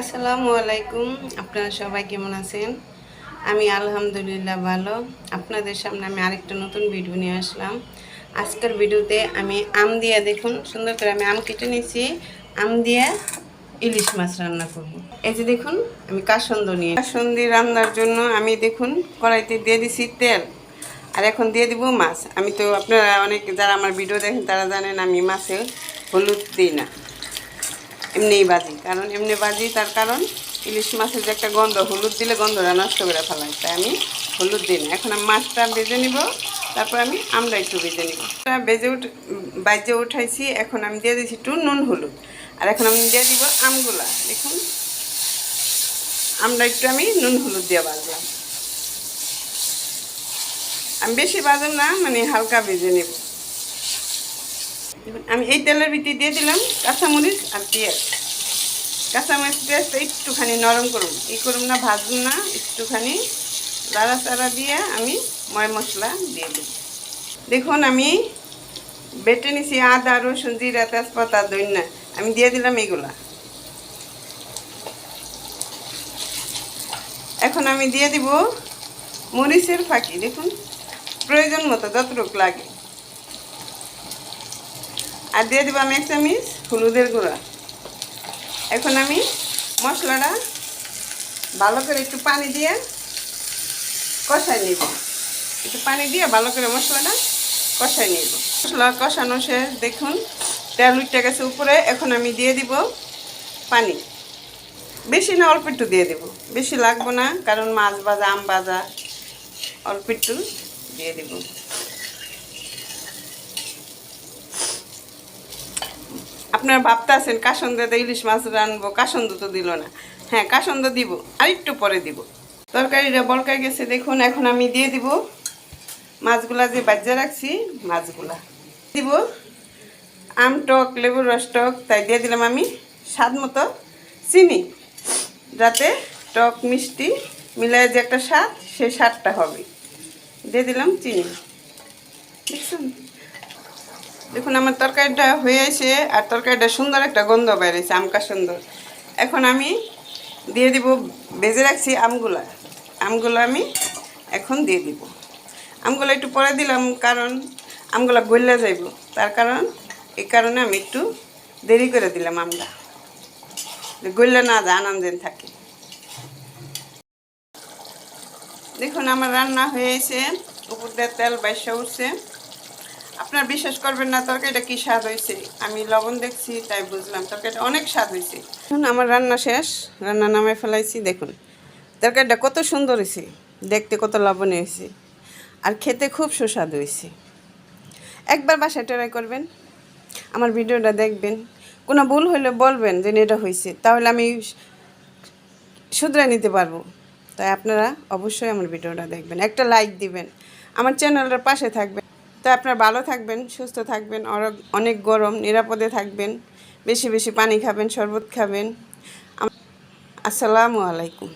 আসসালামু আলাইকুম। আপনারা সবাই কেমন আছেন? আমি আলহামদুলিল্লাহ ভালো। আপনাদের সামনে আমি আরেকটা নতুন ভিডিও নিয়ে আসলাম। আজকের ভিডিওতে আমি আম দিয়ে দেখুন, সুন্দর করে আমি আম কেটে নিয়েছি। আম দিয়ে ইলিশ মাছ রান্না করব। এই যে দেখুন, আমি কাসন্দ নিয়ে কাসন্দি রান্নার জন্য আমি দেখুন, কড়াইতে দিয়ে দিছি তেল। আর এখন দিয়ে দিব মাছ। আমি তো আপনারা অনেক যারা আমার ভিডিও দেখেন, তারা জানেন আমি মাছে হলুদ দিই না। এমনিই বাজি, কারণ এমনি বাজি তার কারণ ইলিশ মাছের যে একটা গন্ধ, হলুদ দিলে গন্ধটা নষ্ট করে ফেলাই, তাই আমি হলুদ দিই না। এখন আমি মাছটা ভেজে নিব, তারপর আমি আমরা একটু ভেজে নিব। ভেজে উঠ, বাজে উঠাইছি, এখন আমি দিয়ে দিচ্ছি একটু নুন হলুদ। আর এখন আমি দিয়ে দিব আমগুলা, দেখুন। আমরা একটু আমি নুন হলুদ দিয়ে বাজলাম। আমি বেশি বাজব না মানে হালকা ভেজে নেব। আমি এই তেলের ভিতরে দিয়ে দিলাম কাঁচামরিচ আর পেঁয়াজ। কাঁচামরিচ পেঁয়াজটা একটুখানি নরম করুন। এই করুন না, ভাজুন না, একটুখানি লাড়া চাড়া দিয়ে আমি ময় মশলা দিয়ে দেব। দেখুন, আমি বেটে নিছি আদা, রসুন, জিরা, তেজপাতা দইনা আমি দিয়ে দিলাম এগুলা। এখন আমি দিয়ে দিব মরিচের ফাঁকি। দেখুন, প্রয়োজন মতো যতটুকু লাগে। আর দিয়ে দেবো আমি এক চামিচ হলুদের গুঁড়া। এখন আমি মশলাটা ভালো করে একটু পানি দিয়ে কষাই নিব। একটু পানি দিয়ে ভালো করে মশলাটা কষাই নিব। মশলা কষানো শেষ, দেখুন, তেল উঠতে গেছে উপরে। এখন আমি দিয়ে দিব পানি। বেশি না, অল্প একটু দিয়ে দেব। বেশি লাগবো না, কারণ মাছ ভাজা, আম ভাজা, অল্প একটু দিয়ে দেবো। আপনারা ভাবতে আছেন, কাসন্দাতে ইলিশ মাছ রানবো, কাসন্দ তো দিল না। হ্যাঁ কাসন্দ দিব আর একটু পরে দিব। তরকারিটা বলকায় গেছে, দেখুন, এখন আমি দিয়ে দিব। মাছগুলা যে বাজ্যা রাখছি, মাছগুলা দিব। আম টক, লেবুর রস টক, তাই দিয়ে দিলাম আমি স্বাদ মতো চিনি। যাতে টক, মিষ্টি মিলায় যে একটা স্বাদ সেই স্বাদটা হবে। দিয়ে দিলাম চিনি। দেখছেন? দেখুন, আমার তরকারিটা হয়ে আছে আর তরকারিটা সুন্দর একটা গন্ধ বেরিয়েছে আমকা সুন্দর। এখন আমি দিয়ে দিব, ভেজে রাখছি আমগুলা। আমগুলো আমি এখন দিয়ে দিব। আমগুলো একটু পরে দিলাম কারণ আমগুলো গলে যাইব। তার কারণ, এই কারণে আমি একটু দেরি করে দিলাম আমটা। গলে না যা আনন্দেন থাকে। দেখুন, আমার রান্না হয়েছে উপর দিয়ে তেল বাইসা উঠছে। আপনার বিশ্বাস করবেন না, তরকারিটা কি স্বাদ হয়েছে? আমি লবণ দেখছি, তাই বুঝলাম তরকারিটা অনেক স্বাদ হয়েছে। এখন আমার রান্না শেষ, রান্না নামে ফেলাইছি, দেখুন। তরকারিটা কত সুন্দর হয়েছে, দেখতে কত লবণে হয়েছে, আর খেতে খুব সুস্বাদ হয়েছে। একবার বাসায় ট্রাই করবেন, আমার ভিডিওটা দেখবেন। কোনো ভুল হলে বলবেন যে এটা হয়েছে, তাহলে আমি শুধরে নিতে পারব। তাই আপনারা অবশ্যই আমার ভিডিওটা দেখবেন, একটা লাইক দিবেন। আমার চ্যানেলটার পাশে থাকবেন। তো আপনারা ভালো থাকবেন, সুস্থ থাকবেন অনেক গরম, নিরাপদে থাকবেন, বেশি বেশি পানি খাবেন, শরবত খাবেন। আসসালামু আলাইকুম।